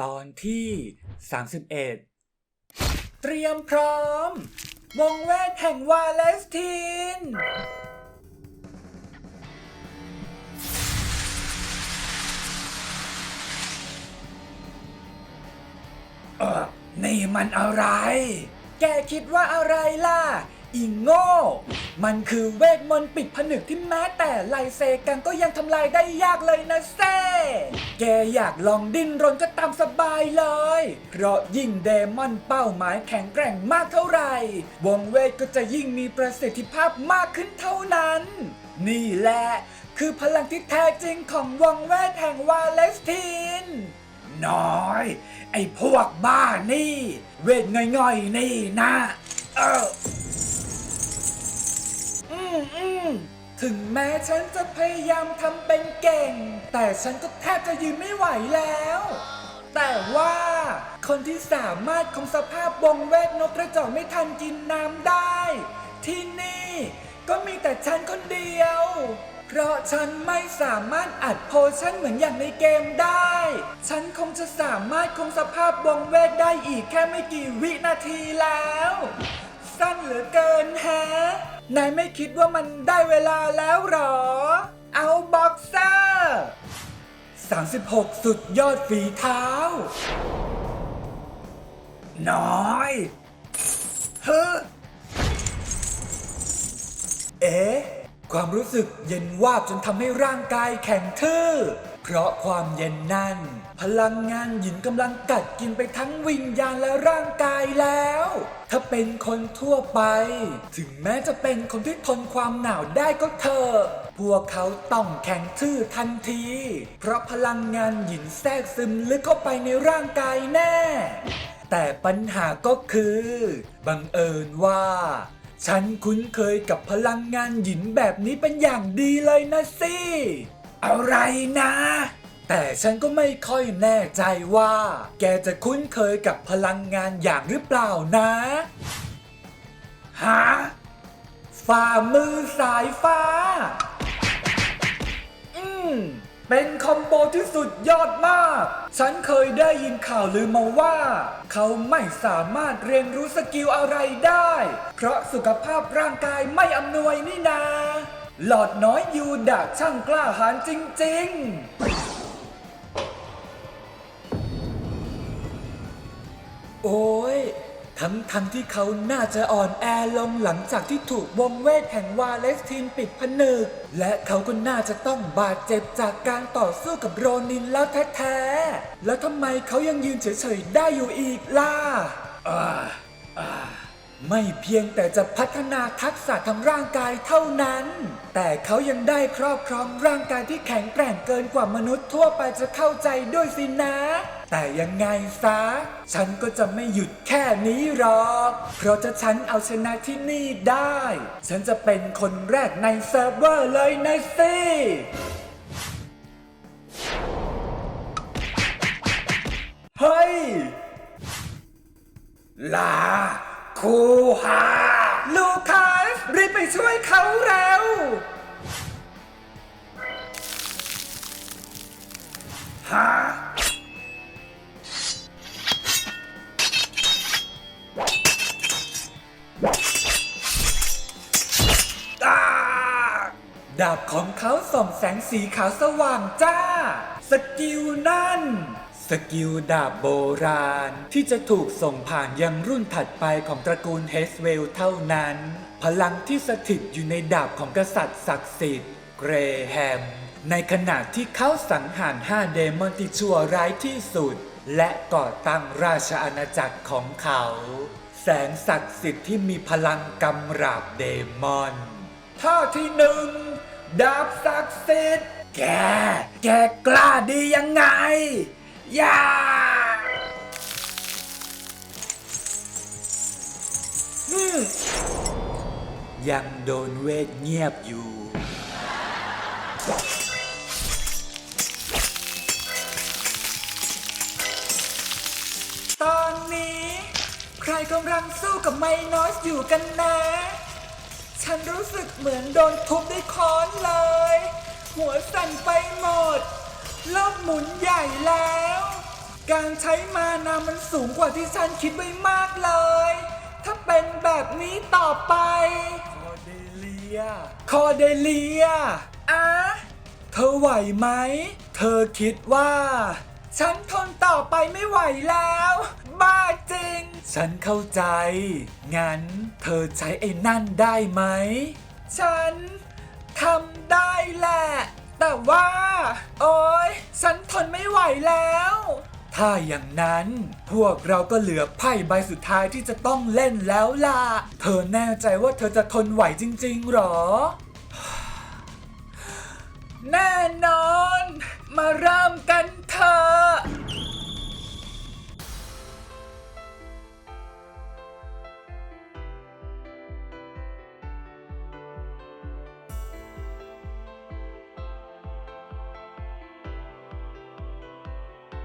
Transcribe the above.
ตอนที่ 31 เตรียมพร้อม วงเวทแห่งวาเลสติน เออนี่มันอะไร แกคิดว่าอะไรล่ะ อีโง่ มันคือเวทมนต์ปิดผนึกที่แม้แต่ไลเซกันก็ยังทำลายได้ยากเลยนะแซ่แกอยากลองดิ้นรนก็ตามสบายเลย เพราะยิ่งเดมอนเป้าหมายแข็งแกร่งมากเท่าไหร่ วงเวทก็จะยิ่งมีประสิทธิภาพมากขึ้นเท่านั้น นี่แหละ คือพลังที่แท้จริงของวงเวทแห่งวาเลสตินน้อย ไอ้พวกบ้านี่ เวทง่อยๆนี่นะ เออ ถึงแม้ฉันจะพยายามทำเป็นเก่ง แต่ฉันก็แทบจะยืนไม่ไหวแล้ว แต่ว่าคนที่สามารถคงสภาพวงเวทนกกระจอกไม่ทันกินน้ำได้ ที่นี่ก็มีแต่ฉันคนเดียว เพราะฉันไม่สามารถอัดโพชั่นเหมือนอย่างในเกมได้ ฉันคงจะสามารถคงสภาพวงเวทได้อีกแค่ไม่กี่วินาทีแล้ว สั้นเหลือเกินแฮะ นายไม่คิดว่ามันได้เวลาแล้วหรอ เอาบ็อกเซอร์36 สุดยอดฝีเท้า น้อย เฮ้อเอ๊ะ ความรู้สึกเย็นวาบจนทำให้ร่างกายแข็งทื่อ เพราะความเย็นนั่น พลังงานหยินกำลังกัดกินไปทั้งวิญญาณและร่างกายแล้ว ถ้าเป็นคนทั่วไป ถึงแม้จะเป็นคนที่ทนความหนาวได้ก็เถอะพวกเขาต้องแข็งทื่อทันที เพราะพลังงานหยินแทรกซึมลึกเข้าไปในร่างกายแน่ แต่ปัญหาก็คือ บังเอิญว่า ฉันคุ้นเคยกับพลังงานหยินแบบนี้เป็นอย่างดีเลยนะสิ อะไรนะ แต่ฉันก็ไม่ค่อยแน่ใจว่า แกจะคุ้นเคยกับพลังงานอย่างหรือเปล่านะฮะฝ่ามือสายฟ้า เป็นคอมโบที่สุดยอดมาก ฉันเคยได้ยินข่าวลือมาว่า เขาไม่สามารถเรียนรู้สกิลอะไรได้ เพราะสุขภาพร่างกายไม่อำนวยนี่นา หลอดน้อยยูดะช่างกล้าหาญจริง ๆ โอ้ย ทั้งทั้งที่เขาน่าจะอ่อนแอลงหลังจากที่ถูกวงเวทแห่งวาเลสตินปิดผนึก และเขาก็น่าจะต้องบาดเจ็บจากการต่อสู้กับโรนินแล้วแท้ๆ แล้วทำไมเขายังยืนเฉยๆ ได้อยู่อีกล่ะอ่าอ่าไม่เพียงแต่จะพัฒนาทักษะทางร่างกายเท่านั้น แต่เขายังได้ครอบครองร่างกายที่แข็งแกร่งเกินกว่ามนุษย์ทั่วไปจะเข้าใจด้วยสินะ แต่ยังไงซะ ฉันก็จะไม่หยุดแค่นี้หรอก เพราะถ้าฉันเอาชนะที่นี่ได้ ฉันจะเป็นคนแรกในเซิร์ฟเวอร์เลยนะสิเฮ้ย ลาคูฮาลูคัสรีบไปช่วยเขาเร็วฮะอ่า ดาบของเขาส่องแสงสีขาวสว่างจ้า สกิลนั่น สกิลดาบโบราณ ที่จะถูกส่งผ่านยังรุ่นถัดไปของตระกูลเฮสเวลเท่านั้น พลังที่สถิตอยู่ในดาบของกษัตริย์ศักดิ์สิทธิ์ เกรแฮม ในขณะที่เขาสังหารห้าเดมอนที่ชั่วร้ายที่สุด และก่อตั้งราชอาณาจักรของเขา แสงศักดิ์สิทธิ์ที่มีพลังกำราบเดมอนท่าที่หนึ่ง ดาบศักดิ์สิทธิ์แก แกกล้าดียังไง อย่าอืยังโดนเวทเงียบอยู่ ตอนนี้ ใครกำลังสู้กับไมนอสอยู่กันนะ ฉันรู้สึกเหมือนโดนทุบด้วยค้อนเลย หัวสั่นไปหมดโลกหมุนใหญ่แล้ว การใช้มานามันสูงกว่าที่ฉันคิดไว้มากเลย ถ้าเป็นแบบนี้ต่อไป คอเดเลีย คอเดเลียอะเธอไหวไหม เธอคิดว่า ฉันทนต่อไปไม่ไหวแล้ว บ้าจริง ฉันเข้าใจ งั้นเธอใช้ไอ้นั่นได้ไหม ฉันทำได้แหละ แต่ว่า โอ๊ย ฉันทนไม่ไหวแล้ว ถ้าอย่างนั้นพวกเราก็เหลือไพ่ใบสุดท้ายที่จะต้องเล่นแล้วล่ะ เธอแน่ใจว่าเธอจะทนไหวจริง ๆหรอ แน่นอน มาเริ่มกันเถอะ